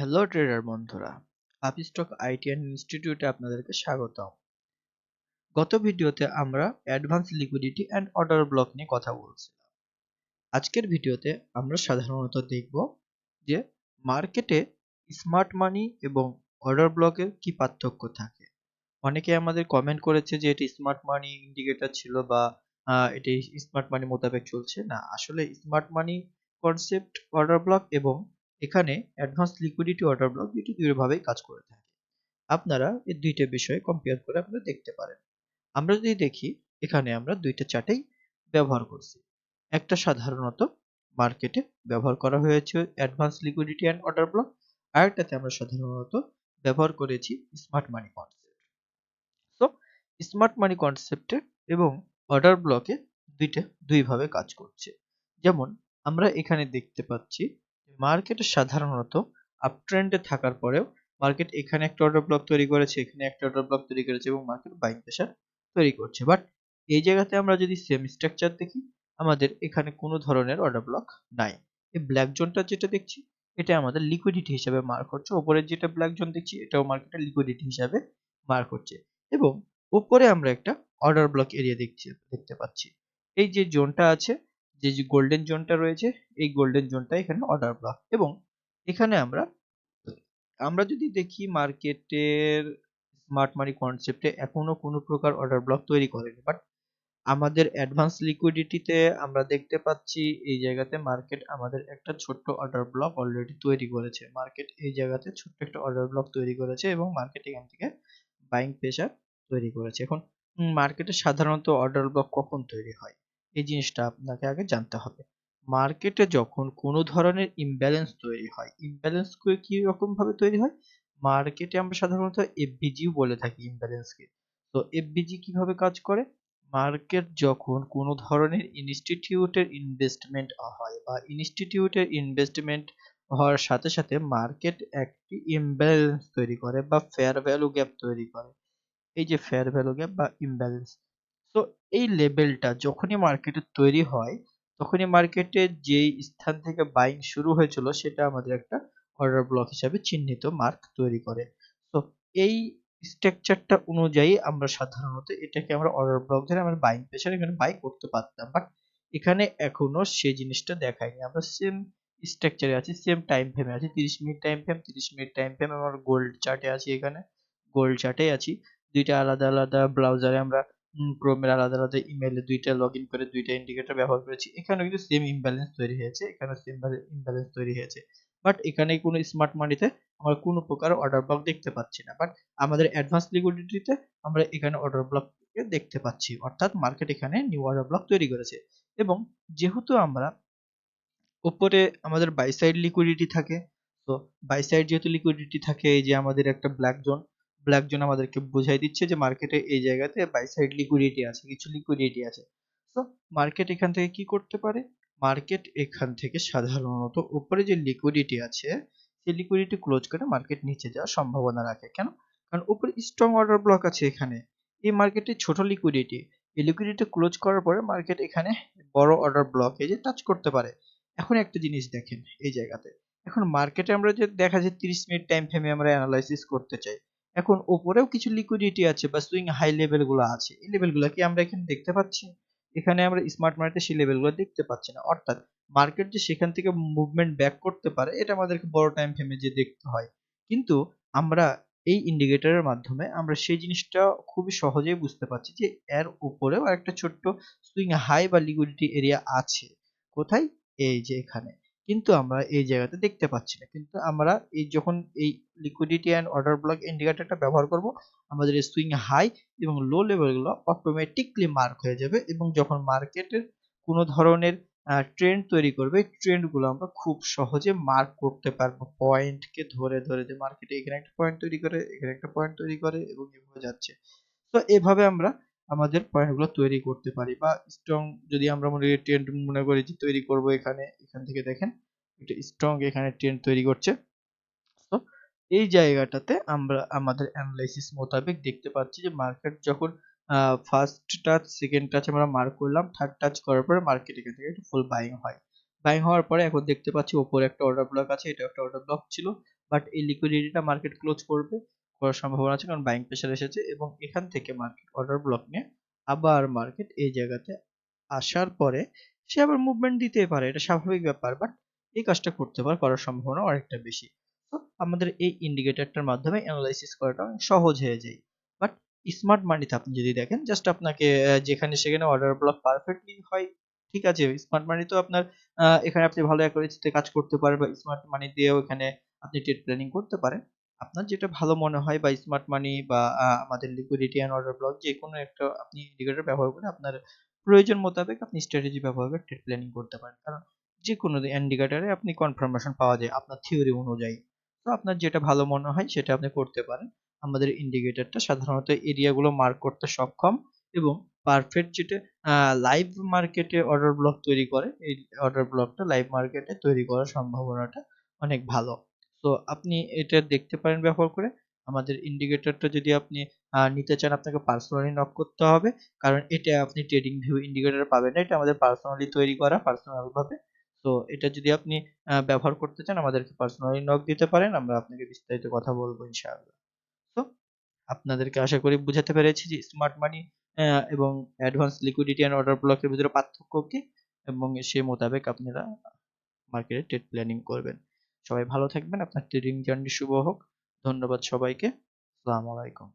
Hello tedder বন্ধুরা। Upstox ITN ইনস্টিটিউটে আপনাদেরকে স্বাগতম। গত ভিডিওতে আমরা advance liquidity and order block নিয়ে কথা বলছিলাম। আজকের ভিডিওতে আমরা সাধারণত দেখব যে মার্কেটে স্মার্ট মানি এবং অর্ডার ব্লকের কি পার্থক্য থাকে। অনেকে আমাদের কমেন্ট করেছে যে এটি স্মার্ট মানি ইন্ডিকেটর ছিল বা এটি স্মার্ট মানি মোতাবেক চলছে। না, আসলে smart money concept order block এবং এখানে অ্যাডভান্স লিকুইডিটি অর্ডার ব্লক দুটি দুইভাবেই কাজ করে থাকে। আপনারা এই দুইটা বিষয়ে কম্পেয়ার করে আপনারা দেখতে পারেন। আমরা যদি দেখি, এখানে আমরা দুইটা চার্টেই ব্যবহার করছি। একটা সাধারণত মার্কেটে ব্যবহার করা হয়েছে advance liquidity and order block আরেকটাতে আমরা সাধারণত ব্যবহার করেছি smart money concept so smart money কনসেপ্টে এবং অর্ডার ব্লকে দুইটা দুইভাবে কাজ করছে। যেমন, আমরা এখানে দেখতে পাচ্ছি মার্কেটে সাধারণত আপ ট্রেন্ডে থাকার পরেও মার্কেট এখানে একটা অর্ডার ব্লক তৈরি করেছে, এখানে একটা অর্ডার ব্লক তৈরি করেছে এবং মার্কেট বাইং প্রেশার তৈরি করছে। বাট এই জায়গাতে আমরা যদি সেম স্ট্রাকচার দেখি, আমাদের এখানে কোনো ধরনের অর্ডার ব্লক নাই। এই ব্ল্যাক জোনটা যেটা দেখছি, এটা আমাদের লিকুইডিটি হিসাবে মার্ক হচ্ছে ওপরের যেটা ব্ল্যাক জোন দেখছি, এটাও মার্কেটের লিকুইডিটি হিসাবে মার্ক হচ্ছে এবং উপরে আমরা একটা অর্ডার ব্লক এরিয়া দেখছি, দেখতে পাচ্ছি। এই যে জোনটা আছে যে যে গোল্ডেন জোনটা রয়েছে, এই গোল্ডেন জোনটা এখানে অর্ডার ব্লক এবং এখানে আমরা আমরা যদি দেখি মার্কেটের স্মার্ট মানি কনসেপ্টে এখনও কোনো প্রকার অর্ডার ব্লক তৈরি করেনি। বাট আমাদের অ্যাডভান্স লিকুইডিটিতে আমরা দেখতে পাচ্ছি, এই জায়গাতে মার্কেট আমাদের একটা ছোট্ট অর্ডার ব্লক অলরেডি তৈরি করেছে। মার্কেট এই জায়গাতে ছোট্ট একটা অর্ডার ব্লক তৈরি করেছে এবং মার্কেট এখান থেকে বাইং প্রেশার তৈরি করেছে। এখন মার্কেটে সাধারণত অর্ডার ব্লক কখন তৈরি হয়? এই জিনিসটা আপনাকে আগে জানতে হবে। মার্কেটে যখন কোনো ধরনের ইমব্যালেন্স তৈরি হয় ইমব্যালেন্স কি রকম ভাবে তৈরি হয়? মার্কেটে আমরা সাধারণত এফবিজিও বলে থাকি ইমব্যালেন্সকে তো এফবিজি কীভাবে কাজ করে? মার্কেট যখন কোনো ধরনের ইনস্টিটিউটের ইনভেস্টমেন্ট হয় বা ইনস্টিটিউটের ইনভেস্টমেন্ট হওয়ার সাথে সাথে মার্কেট একটি ইমব্যালেন্স তৈরি করে বা ফেয়ার ভ্যালু গ্যাপ তৈরি করে। এই যে ফেয়ার ভ্যালু গ্যাপ বা ইমব্যালেন্স তো এই লেভেলটা যখনই মার্কেটে তৈরি হয়, তখনই মার্কেটে যেই স্থান থেকে বাইং শুরু হয়েছিল, সেটা আমাদের একটা অর্ডার ব্লক হিসাবে চিহ্নিত মার্ক তৈরি করে। তো এই স্ট্রাকচারটা অনুযায়ী আমরা সাধারণত এটাকে আমরা অর্ডার ব্লক ধরে আমরা বাইং প্রেশার এখানে বাই করতে পারতাম। বাট এখানে এখনও সেই জিনিসটা দেখায়নি। আমরা সেম স্ট্রাকচারে আছি সেম টাইম ফ্রেমে আছি। তিরিশ মিনিট টাইম ফ্রেম তিরিশ মিনিট টাইম ফ্রেম আমরা গোল্ড চার্টে আছি এখানে। গোল্ড চার্টে আছি। দুইটা আলাদা আলাদা ব্রাউজারে আমরা ক্রোমের আলাদা আলাদা ইমেলে দুইটা লগ ইন করে দুইটা ইন্ডিকেটর ব্যবহার করেছি। এখানেও কিন্তু সেম ইমব্যালেন্স তৈরি হয়েছে এখানে সেম ইমব্যালেন্স তৈরি হয়েছে। বাট এখানে কোনো স্মার্ট মানিতে আমরা কোনো প্রকার অর্ডার ব্লক দেখতে পাচ্ছি না। বাট আমাদের অ্যাডভান্স লিকুইডিটিতে আমরা এখানে অর্ডার ব্লক দেখতে পাচ্ছি। অর্থাৎ মার্কেট এখানে নিউ অর্ডার ব্লক তৈরি করেছে। এবং যেহেতু আমরা উপরে আমাদের বাই সাইড লিকুইডিটি থাকে, তো বাই সাইড যেহেতু লিকুইডিটি থাকে, এই যে আমাদের একটা ব্ল্যাক জোন ব্ল্যাক জোন আমাদেরকে বোঝাই দিচ্ছে যে মার্কেটে এই জায়গাতে বাই সাইড লিকুইডিটি আছে, কিছু লিকুইডিটি আছে। তো মার্কেট এখান থেকে কি করতে পারে? মার্কেট এখান থেকে সাধারণত উপরে যে লিকুইডিটি আছে, সেই লিকুইডিটি ক্লোজ করে মার্কেট নিচে যাওয়ার সম্ভাবনা রাখে। কেন? কারণ উপরে স্ট্রং অর্ডার ব্লক আছে এখানে। এই মার্কেটে ছোট লিকুইডিটি এই লিকুইডিটি ক্লোজ করার পরে মার্কেট এখানে বড় অর্ডার ব্লক এই যে টাচ করতে পারে। এখন একটা জিনিস দেখেন এই জায়গাতে। এখন মার্কেটে আমরা যে দেখা যায় 30 মিনিট টাইম ফ্রেমে আমরা অ্যানালাইসিস করতে চাই। এখন উপরেও কিছু লিকুইডিটি আছে বা সুইং হাই লেভেলগুলো আছে। এই লেভেলগুলো কি আমরা এখানে দেখতে পাচ্ছি? এখানে আমরা স্মার্ট মার্কেটে সেই লেভেলগুলো দেখতে পাচ্ছি না। অর্থাৎ মার্কেট যে সেখান থেকে মুভমেন্ট ব্যাক করতে পারে, এটা আমাদেরকে বড় টাইম ফ্রেমে যে দেখতে হয়। কিন্তু আমরা এই ইন্ডিকেটরের মাধ্যমে আমরা সেই জিনিসটা খুবই সহজেই বুঝতে পারছি যে এর উপরেও একটা ছোট্ট সুইং হাই বা লিকুইডিটি এরিয়া আছে। কোথায়? এই যে এখানে। কিন্তু আমরা এই জায়গাতে দেখতে পাচ্ছি না। কিন্তু আমরা এই যখন এই লিকুইডিটি অ্যান্ড অর্ডার ব্লক ইন্ডিকেটরটা ব্যবহার করব, আমাদের সুইং হাই এবং লো লেভেলগুলো অটোমেটিকলি মার্ক হয়ে যাবে এবং যখন মার্কেটের কোনো ধরনের ট্রেন্ড তৈরি করবে ট্রেন্ডগুলো আমরা খুব সহজে মার্ক করতে পারব। পয়েন্টকে ধরে ধরে যে মার্কেটে এখানে একটা পয়েন্ট তৈরি করে, এখানে একটা পয়েন্ট তৈরি করে এবং এভাবে যাচ্ছে। তো এভাবে আমরা আমাদের পয়েন্টগুলো তৈরি করতে পারি বা স্ট্রং যদি আমরা মনে করি ট্রেন্ড মনে করি যে তৈরি করব এখানে, এখান থেকে দেখেন একটা স্ট্রং এখানে ট্রেন্ড তৈরি করছে। তো এই জায়গাটাতে আমরা আমাদের অ্যানালাইসিস মোতাবেক দেখতে পাচ্ছি যে মার্কেট যখন ফার্স্ট টাচ সেকেন্ড টাচ আমরা মার্ক করলাম থার্ড টাচ করার পরে মার্কেট এখান থেকে একটু ফুল বাইং হয়। বাইং হওয়ার পরে এখন দেখতে পাচ্ছি ওপরে একটা অর্ডার ব্লক আছে, এটা একটা অর্ডার ব্লক ছিল বাট এই লিকুইডিটিটা মার্কেট ক্লোজ করবে। করার সম্ভাবনা আছে, কারণ বাইং প্রেশার এসেছে এবং এখান থেকে মার্কেট অর্ডার ব্লক নিয়ে আবার মার্কেট এই জায়গাতে আসার পরে সে আবার মুভমেন্ট দিতে পারে। এটা স্বাভাবিক ব্যাপার বাট এই কাজটা করতে পারে, করার সম্ভাবনা অনেকটা বেশি। তো আমাদের এই ইন্ডিকেটরটার মাধ্যমে অ্যানালাইসিস করাটা অনেক সহজ হয়ে যায়। বাট স্মার্ট মানিতে আপনি যদি দেখেন জাস্ট আপনাকে যেখানে সেখানে অর্ডার ব্লক পারফেক্টলি হয়, ঠিক আছে? স্মার্ট মানি তো আপনার এখানে আপনি ভালো অ্যাকুরেসিতে কাজ করতে পারেন বা স্মার্ট মানি দিয়েও এখানে আপনি ট্রেড প্ল্যানিং করতে পারেন। আপনার যেটা ভালো মনে হয় বা স্মার্ট মানি বা আমাদের লিকুইডিটি অ্যান্ড অর্ডার ব্লক যে কোনো একটা আপনি ইন্ডিকেটর ব্যবহার করে আপনার প্রয়োজন মোতাবেক আপনি স্ট্র্যাটেজি ব্যবহার করে ট্রেড প্ল্যানিং করতে পারেন। কারণ যে কোনো ইন্ডিকেটরে আপনি কনফার্মেশন পাওয়া যায় আপনার থিওরি অনুযায়ী। তো আপনার যেটা ভালো মনে হয় সেটা আপনি করতে পারেন। আমাদের ইন্ডিকেটরটা সাধারণত এরিয়াগুলো মার্ক করতে সক্ষম এবং পারফেক্ট যেটা লাইভ মার্কেটে অর্ডার ব্লক তৈরি করে, এই অর্ডার ব্লকটা লাইভ মার্কেটে তৈরি করার সম্ভাবনাটা অনেক ভালো। তো আপনি এটা দেখতে পারেন ব্যবহার করে। আমাদের ইন্ডিকেটরটা যদি আপনি নিতে চান আপনাকে পার্সোনালি নক করতে হবে। কারণ এটা আপনি ট্রেডিং ভিউ ইন্ডিকেটর পাবেন না। এটা আমাদের পার্সোনালি তৈরি করা পার্সোনাল ভাবে। তো এটা যদি আপনি ব্যবহার করতে চান আমাদেরকে পার্সোনালি নক দিতে পারেন। আমরা আপনাকে বিস্তারিত কথা বলব ইনশাআল্লাহ। তো আপনাদেরকে আশা করি বুঝাতে পেরেছি যে স্মার্ট মানি এবং অ্যাডভান্স লিকুইডিটি অ্যান্ড অর্ডার ব্লকের ভিতরে পার্থক্য কি? এবং সে মোতাবেক আপনারা মার্কেটে ট্রেড প্ল্যানিং করবেন। সবাই ভালো থাকবেন। আপনার ট্রেডিং জার্নি শুভ হোক। ধন্যবাদ সবাইকে। আসসালামু আলাইকুম।